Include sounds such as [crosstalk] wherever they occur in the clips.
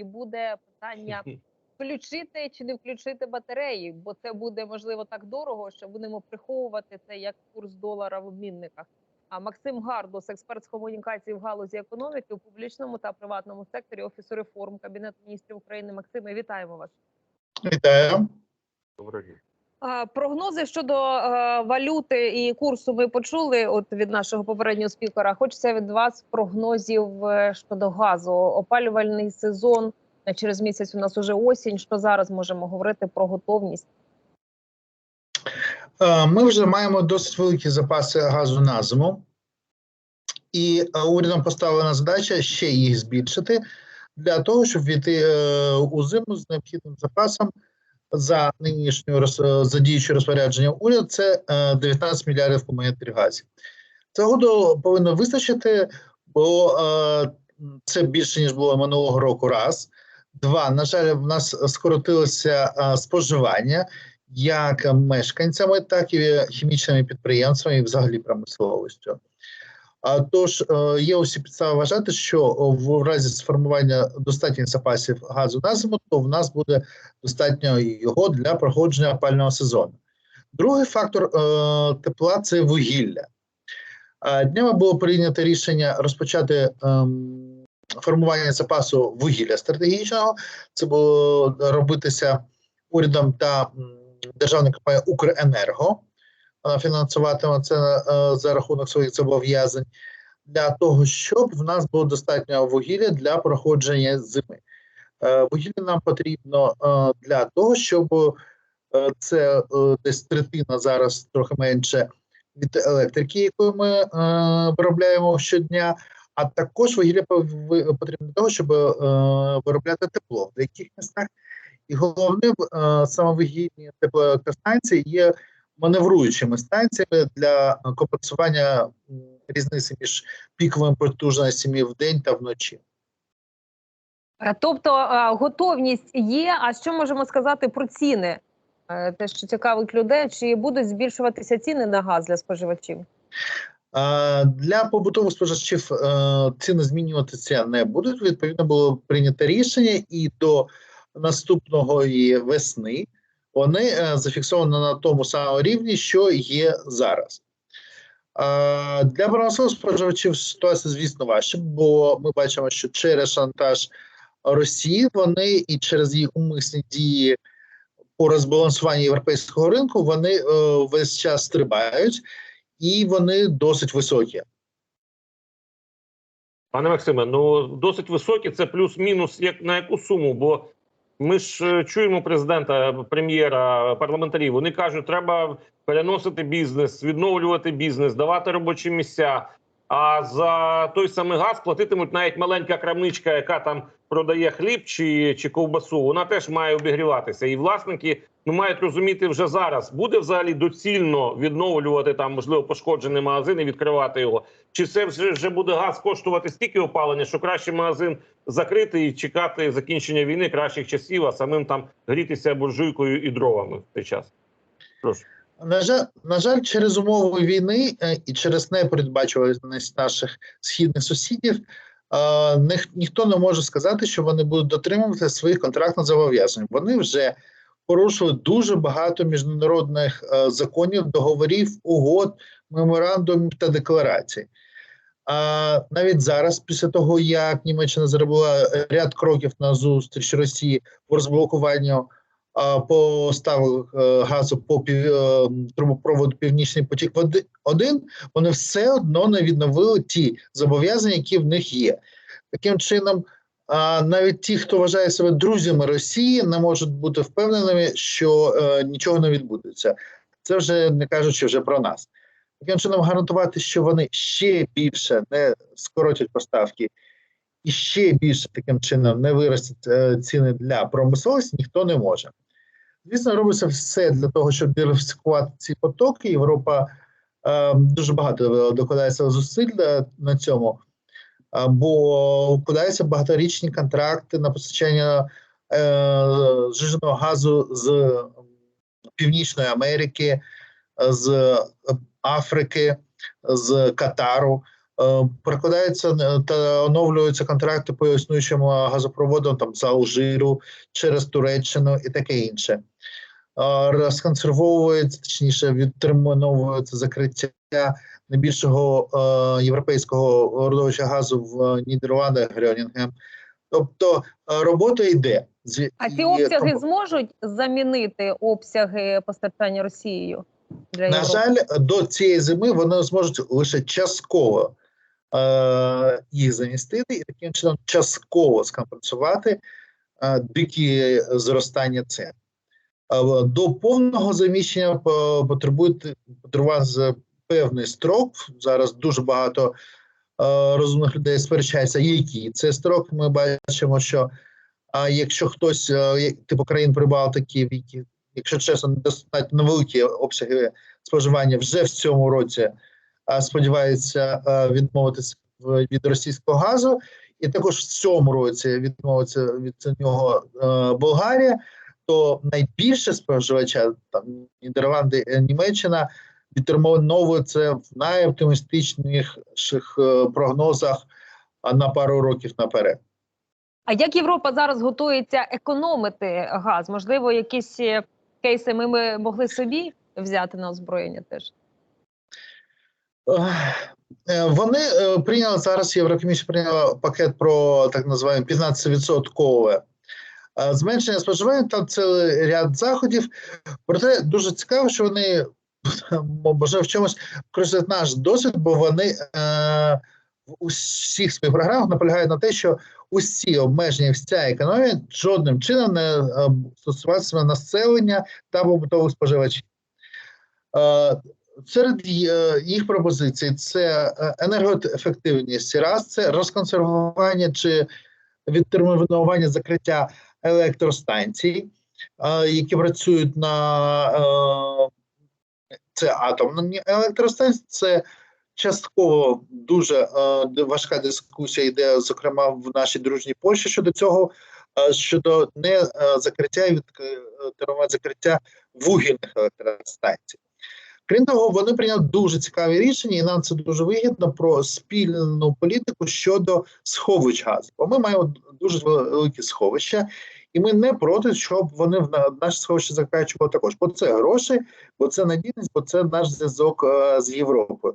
і буде питання [laughs] включити чи не включити батареї, бо це буде можливо так дорого, що будемо приховувати це як курс долара в обмінниках. А Максим Гардус, експерт з комунікації в галузі економіки у публічному та приватному секторі офісу реформ Кабінету міністрів України. Максиме, вітаємо вас. Вітаю. Доброго дня. Прогнози щодо е, валюти і курсу ми почули. От від нашого попереднього спікера. Хочеться від вас прогнозів е, щодо газу. Опалювальний сезон е, через місяць. У нас уже осінь. Що зараз можемо говорити про готовність? Ми вже маємо досить великі запаси газу на зиму, і урядом поставлена задача ще їх збільшити для того, щоб війти у зиму з необхідним запасом за нинішньою роз- за діючим розпорядженням уряду. Це е, 19 мільярдів кубометрів газів. Цього до- повинно вистачити, бо е, це більше ніж було минулого року. Раз два. На жаль, в нас скоротилося е, споживання як мешканцями, так і хімічними підприємствами, і взагалі промисловістю. А тож е, є усі підстави вважати, що в разі сформування достатніх запасів газу на зиму, то в нас буде достатньо його для проходження опального сезону. Другий фактор е, тепла це вугілля. Е, Днями було прийнято рішення розпочати ем, формування запасу вугілля стратегічного. Це було робитися урядом та державною компанією Укренерго. Вона фінансуватиме це е, за рахунок своїх зобов'язань для того, щоб в нас було достатньо вугілля для проходження зими. Е, Вугілля нам потрібно е, для того, щоб е, це е, десь третина зараз трохи менше від електрики, яку ми е, виробляємо щодня. А також вугілля потрібно для того, щоб е, виробляти тепло в деяких містах. І головним е, саме вигідні теплоелектростанції є маневруючими станціями для компенсування різниці між піковими потужностями в день та вночі. Е, Тобто е, готовність є. А що можемо сказати про ціни? Е, Те, що цікавить людей, чи будуть збільшуватися ціни на газ для споживачів? Е, Для побутових споживачів е, ціни змінюватися не будуть. Відповідно, було прийнято рішення, і до наступної весни вони е, зафіксовані на тому самому рівні, що є зараз. Е, Для промислових споживачів ситуація, звісно, важча, бо ми бачимо, що через шантаж Росії вони і через її умисні дії по розбалансуванню європейського ринку вони е, весь час стрибають і вони досить високі. Пане Максиме, ну досить високі. Це плюс-мінус як на яку суму? Бо ми ж е, чуємо президента, прем'єра, парламентарів. Вони кажуть, треба переносити бізнес, відновлювати бізнес, давати робочі місця. А за той самий газ платитимуть навіть маленька крамничка, яка там продає хліб чи, чи ковбасу. Вона теж має обігріватися. І власники ну мають розуміти вже зараз, буде взагалі доцільно відновлювати там, можливо, пошкоджений магазин і відкривати його. Чи це вже, вже буде газ коштувати стільки опалення, що краще магазин закрити і чекати закінчення війни кращих часів, а самим там грітися буржуйкою і дровами в цей час? Прошу. На жаль, на жаль, через умови війни е, і через непередбачуваність наших східних сусідів е, ніх- ніхто не може сказати, що вони будуть дотримувати своїх контрактних зобов'язань. Вони вже порушили дуже багато міжнародних е, законів, договорів, угод, меморандумів та декларацій. А навіть зараз, після того як Німеччина зробила ряд кроків на зустріч Росії по розблокуванню поставок е, газу по пів, е, трубопроводу Північний потік 1 вони все одно не відновили ті зобов'язання, які в них є. Таким чином, навіть ті, хто вважає себе друзями Росії, не можуть бути впевненими, що е, нічого не відбудеться. Це вже не кажучи вже про нас. Таким чином, гарантувати, що вони ще більше не скоротять поставки і ще більше таким чином не виростуть е, ціни для промисловості, ніхто не може. Звісно, робиться все для того, щоб диверсифікувати ці потоки. Європа е, дуже багато докладається зусиль е, на цьому, е, бо укладаються багаторічні контракти на постачання е, жиженого газу з Північної Америки, з Африки, з Катару. Е, перекладаються е, та оновлюються контракти по існуючим е, газопроводам там з Алжиру через Туреччину і таке інше. Розконсервовується, точніше, відтерміновується закриття найбільшого е, європейського родовища газу в Нідерландах Грьонінгем. Тобто робота йде. А ці обсяги зможуть замінити обсяги постачання Росією для На жаль, до цієї зими вони зможуть лише частково їх замістити і таким чином частково скомпенсувати е, дикі зростання цін. Е, до повного заміщення потребує з певний строк. Зараз дуже багато е, розумних людей сперечається, який це строк. Ми бачимо, що якщо хтось, е, типу країн Прибалтики, які, якщо чесно, достатньо невеликі обсяги споживання вже в цьому році сподівається відмовитися від російського газу, і також в цьому році відмовиться від нього Болгарія, то найбільше споживача там Нідерланди, е, Німеччина відтерміновується в найоптимістичніших е, прогнозах на пару років наперед. А як Європа зараз готується економити газ? Можливо, якісь е, кейси ми, ми могли собі взяти на озброєння теж? Е, Вони е, прийняли зараз Єврокомісія прийняла пакет про так називаємо 15% е, зменшення споживання. Там цілий ряд заходів. Проте дуже цікаво, що вони [laughs] може в чомусь користують наш досвід, бо вони е, в усіх своїх програмах наполягають на те, що усі обмеження, вся економія жодним чином не стосуватиме населення та побутових споживачів. Серед е, їх пропозицій це е, енергоефективність, раз це розконсервування чи відтермінування закриття електростанцій, е, які працюють на це атомні електростанції. Це частково дуже важка дискусія йде, зокрема в нашій дружній Польщі щодо цього, щодо не закриття і відтермінування закриття вугільних електростанцій. Крім того, вони прийняли дуже цікаві рішення, і нам це дуже вигідно про спільну політику щодо сховищ газу. Бо ми маємо дуже великі сховища, і ми не проти, щоб вони в на- наші сховища закачували також. Бо це гроші, бо це надійність, бо це наш зв'язок е, з Європою.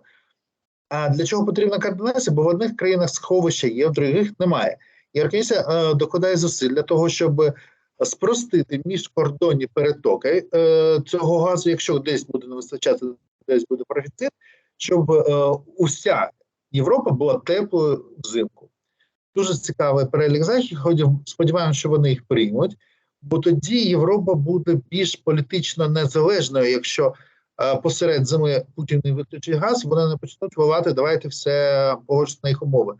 А для чого потрібна координація? Бо в одних країнах сховища є, в других немає. І Єврокомісія е, докладає зусиль для того, щоб спростити міжкордонні перетоки е, цього газу, якщо десь буде не вистачати, десь буде профіцит, щоб е, уся Європа була теплою взимку. Дуже цікавий перелік заходів. Сподіваємося, що вони їх приймуть, бо тоді Європа буде більш політично незалежною, якщо е, посеред зими Путін не виключить газ, вони не почнуть волати, давайте все погоджуйте на їх умови.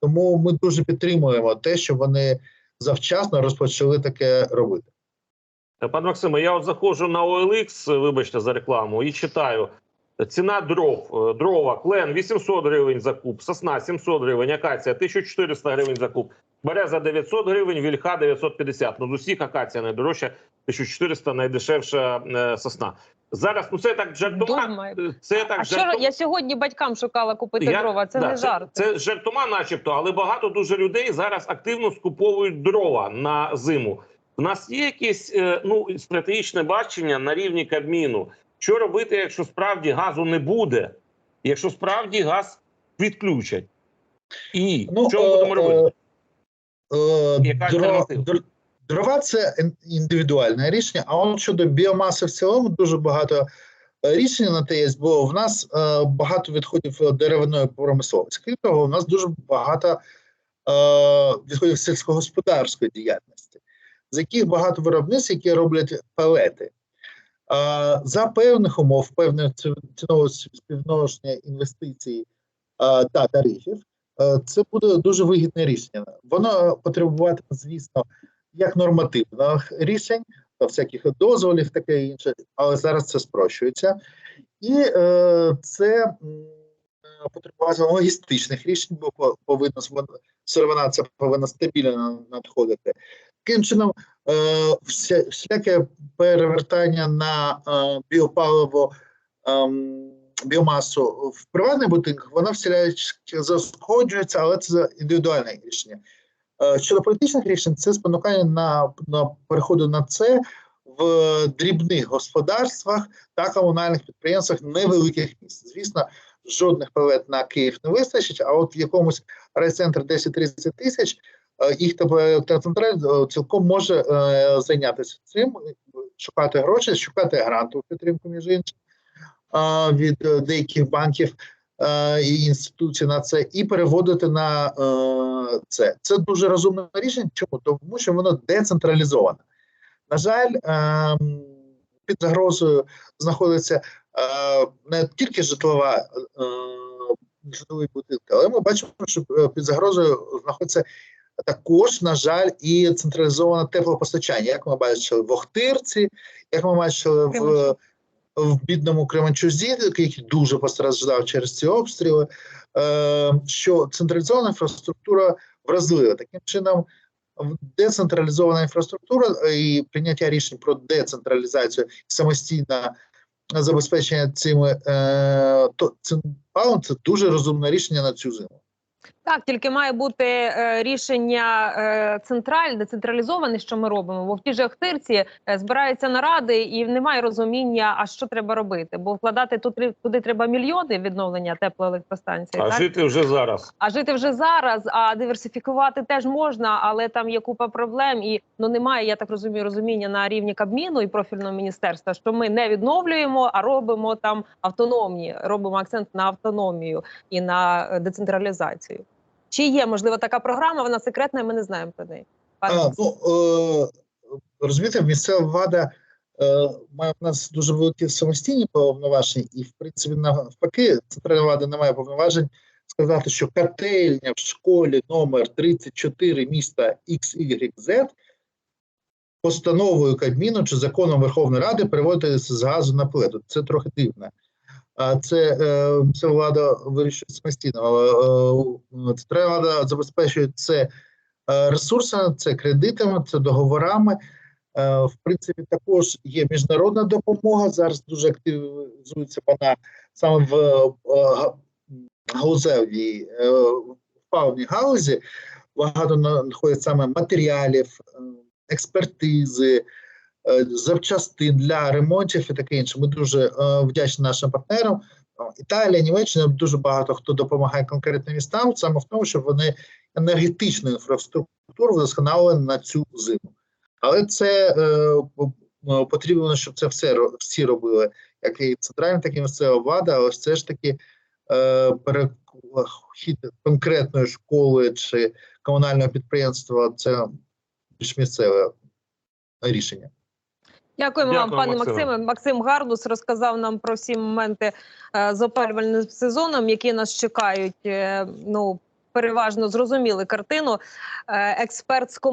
Тому ми дуже підтримуємо те, що вони завчасно розпочали таке робити. Пане Максиме, я от заходжу на OLX, вибачте за рекламу, і читаю. Ціна дров, е, дрова, клен 800 гривень за куб, сосна 700 гривень, акація 1400 гривень за куб, береза 900 гривень, вільха 950. Ну, з усіх акація найдорожча, 1400 найдешевша е, сосна. Зараз, ну це так жартома. Це так А що я сьогодні батькам шукала купити Я- дрова? Це да, не жарт. Це, це жартома, начебто, але багато дуже людей зараз активно скуповують дрова на зиму. У нас є якесь е, ну стратегічне бачення на рівні Кабміну. Що робити, якщо справді газу не буде, якщо справді газ відключать? І Ну, що ми е, будемо робити? Е, Яка дро- альтернатива? Др- Дрова це індивідуальне рішення, а от щодо біомаси в цілому дуже багато е, рішень на те є, бо в нас е, багато відходів е, деревної промисловості. Крім того, у нас дуже багато е, відходів сільськогосподарської діяльності, з яких багато виробництв, які роблять палети. Е, за певних умов, ці- цінового співношення інвестицій е, та тарифів, Е, Це буде дуже вигідне рішення. Воно потребуватиме, звісно, як нормативних рішень, та всяких дозволів, таке інше, але зараз це спрощується. І е, це е, потребуватиме логістичних рішень, бо повинна сировина це повинна стабільно надходити. Таким чином, е, всяке перевертання на е, біопаливо ем, біомасу в приватних будинках, вона всіляючи засходжується, але це індивідуальне рішення. Е, Щодо політичних рішень, це спонукання на, на переходу на це в дрібних господарствах та комунальних підприємствах невеликих міст. Звісно, жодних палет на Київ не вистачить, а от в якомусь райцентрі 10-30 тисяч е, їх електроцентраль е, цілком може зайнятися цим, шукати гроші, шукати грантову підтримку, між іншим, від деяких банків і інституцій на це, і переводити на е, це. Це дуже розумне рішення. Чому? Тому що воно децентралізоване. На жаль, ем, під загрозою знаходиться е, не тільки житлова е, житлові будинки, але ми бачимо, що е, під загрозою знаходиться також, на жаль, і централізоване теплопостачання, як ми бачили в Охтирці, як ми бачили в. В бідному Кременчузі, який дуже постраждав через ці обстріли. Е, що централізована інфраструктура вразлива. Таким чином, децентралізована інфраструктура і прийняття рішень про децентралізацію і самостійне забезпечення цими е, палом це дуже розумне рішення на цю зиму. Так, тільки має бути е, рішення е, центральне, децентралізоване, що ми робимо. Бо в тій же Охтирці е, збираються наради, і немає розуміння, а що треба робити. Бо вкладати тут туди треба мільйони відновлення теплоелектростанцій. А так? жити вже зараз. А жити вже зараз, а диверсифікувати теж можна, але там є купа проблем, і ну немає, я так розумію, розуміння на рівні Кабміну і профільного міністерства, що ми не відновлюємо, а робимо там автономні, робимо акцент на автономію і на е, децентралізацію. Чи є можливо така програма? Вона секретна, і ми не знаємо про неї. А, ну, е, розумієте, місцева влада е, має в нас дуже великі самостійні повноваження, і в принципі навпаки, центральна влада не має повноважень сказати, що котельня в школі номер 34 міста XYZ постановою Кабміну чи законом Верховної Ради переводиться з газу на плиту. Це трохи дивно. А це е, влада вирішує самостійно. Але е, центральна влада забезпечує це е, ресурсами, це кредитами, це договорами. В принципі, також є міжнародна допомога. Зараз дуже активізується вона саме в галузевій в паливній галузі. Багато знаходять саме матеріалів, експертизи, запчастин для ремонтів і таке інше. Ми дуже е, вдячні нашим партнерам. Італія, Німеччина дуже багато хто допомагає конкретним містам, саме в тому, щоб вони енергетичну інфраструктуру вдосконалили на цю зиму. Але це е, е, потрібно, щоб це все всі робили, як і центральна, так і місцева влада, але все ж таки е, перехід конкретної школи чи комунального підприємства це більш місцеве рішення. Дякуємо вам, пане Максиме. Максиме. Максим Гардус розказав нам про всі моменти е, з опалювальним сезоном, які нас чекають. Е, ну переважно зрозуміли картину. Експертському. експерт з